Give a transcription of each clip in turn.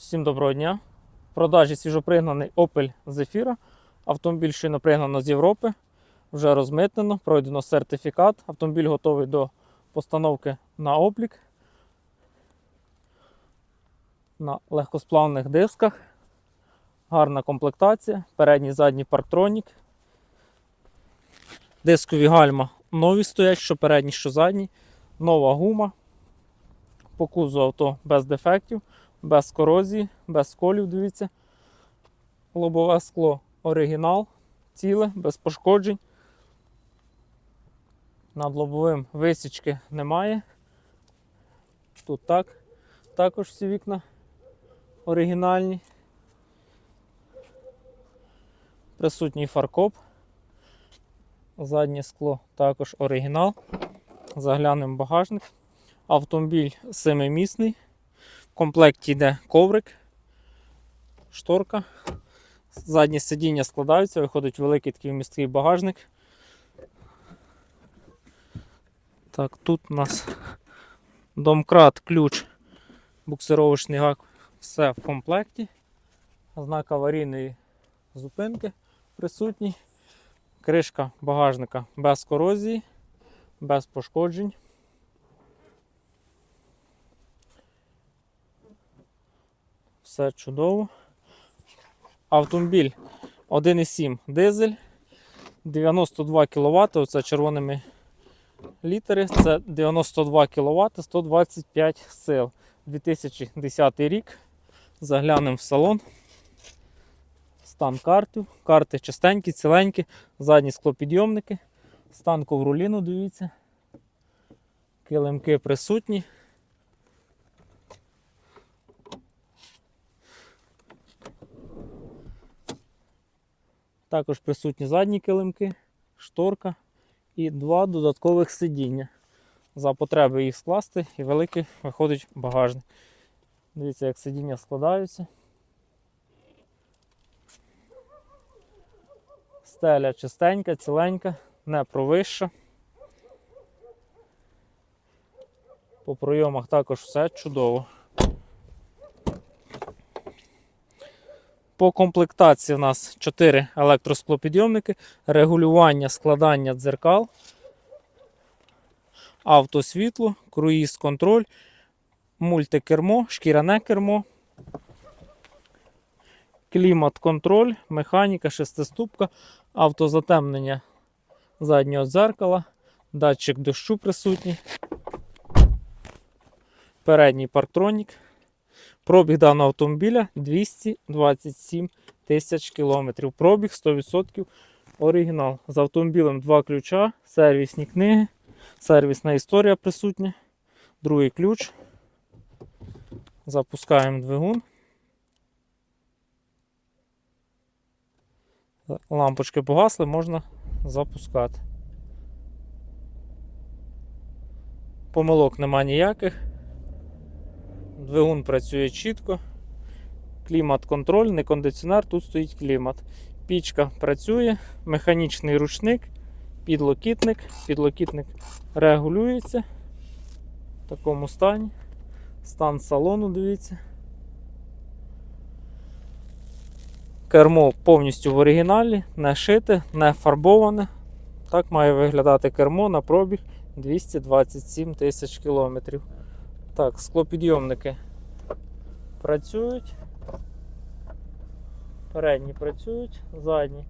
Всім доброго дня. В продажі свіжопригнаний Opel Zafira. Автомобіль щойно пригнано з Європи. Вже розмитнено, пройдено сертифікат. Автомобіль готовий до постановки на облік. На легкосплавних дисках. Гарна комплектація. Передній задній парктронік. Дискові гальма нові стоять, що передні, що задні. Нова гума. По кузу авто без дефектів без корозії, без сколів, дивіться. Лобове скло оригінал, ціле, без пошкоджень. Над лобовим висічки немає. Тут так. Також всі вікна оригінальні. Присутній фаркоп. Заднє скло також оригінал. Заглянемо багажник. Автомобіль семимісний. В комплекті йде коврик, шторка. Задні сидіння складаються, виходить великий такий місткий багажник. Так, тут у нас домкрат, ключ, буксировочний гак, все в комплекті. Знак аварійної зупинки присутній. Кришка багажника без корозії, без пошкоджень. Все чудово. Автомобіль 1,7 дизель, 92 кВт, оце червоними літери, це 92 кВт, 125 сил. 2010 рік. Заглянемо в салон. Стан картів. Карти чистенькі, ціленькі, задні склопідйомники, стан ковроліну, дивіться. Килимки присутні. Також присутні задні килимки, шторка і два додаткових сидіння. За потреби їх скласти і великий виходить багажник. Дивіться, як сидіння складаються. Стеля чистенька, ціленька, не провища. По пройомах також все чудово. По комплектації у нас 4 електросклопідйомники, регулювання складання дзеркал, автосвітло, круїз контроль, мультикермо, шкіряне кермо, клімат-контроль, механіка, шестиступка, автозатемнення заднього дзеркала, датчик дощу присутній, передній парктронік. Пробіг даного автомобіля 227 тисяч кілометрів. Пробіг 100% оригінал. З автомобілем два ключа, сервісні книги, сервісна історія присутня. Другий ключ. Запускаємо двигун. Лампочки погасли, можна запускати. Помилок нема ніяких. Двигун працює чітко. Клімат-контроль, не кондиціонер, тут стоїть клімат. Пічка працює, механічний ручник, підлокітник. Підлокітник регулюється в такому стані. Стан салону, дивіться. Кермо повністю в оригіналі, не шите, не фарбоване. Так має виглядати кермо на пробіг 227 тисяч кілометрів. Так, склопідйомники працюють. Передні працюють, задні.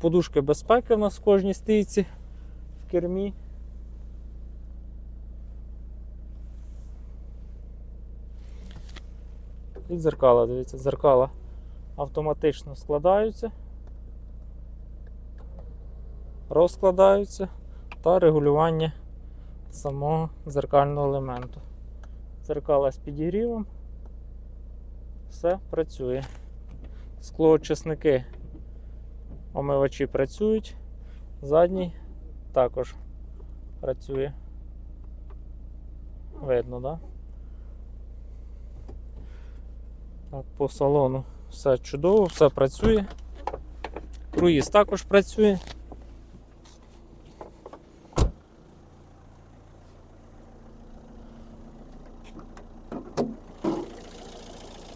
Подушки безпеки в нас в кожній стійці в кермі. І дзеркала, дивіться, дзеркала автоматично складаються, розкладаються та регулювання самого дзеркального елементу. Дзеркала з підігрівом. Все працює. Склоочисники омивачі працюють, задній також працює. Видно, да? так? По салону все чудово, все працює. Круїз також працює.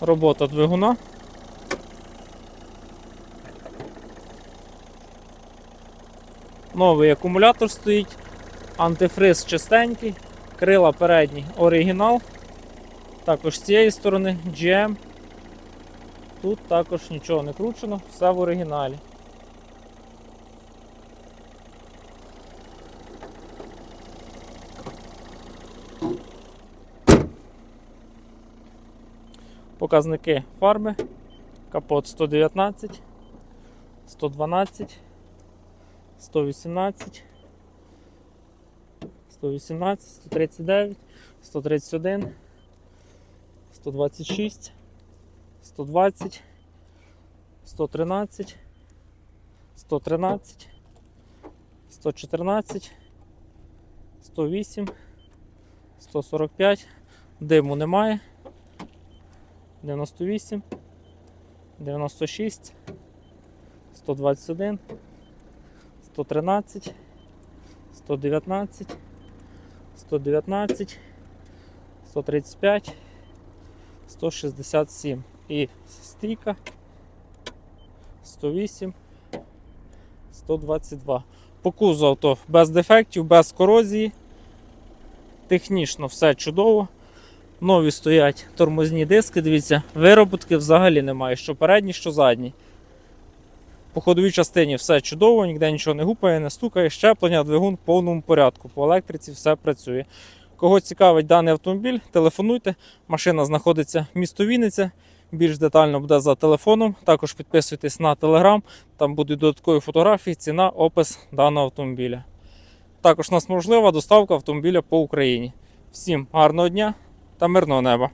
Робота двигуна. Новий акумулятор стоїть, антифриз чистенький, крила передні оригінал. Також з цієї сторони GM. Тут також нічого не кручено, все в оригіналі. Показники фарби. Капот 119, 112, 118, 118, 139, 131, 126, 120, 113, 113, 114, 108, 145. Диму немає. 98, 96, 121, 113, 119, 119, 135, 167 і стійка 108, 122. По кузову авто без дефектів, без корозії. Технічно все чудово. Нові стоять тормозні диски, дивіться, вироботки взагалі немає, що передні, що задні. По ходовій частині все чудово, ніде нічого не гупає, не стукає, щеплення, двигун в повному порядку. По електриці все працює. Кого цікавить даний автомобіль, телефонуйте. Машина знаходиться в місто Вінниця. Більш детально буде за телефоном. Також підписуйтесь на телеграм, там будуть додаткові фотографії, ціна, опис даного автомобіля. Також у нас можлива доставка автомобіля по Україні. Всім гарного дня! Та мирного неба.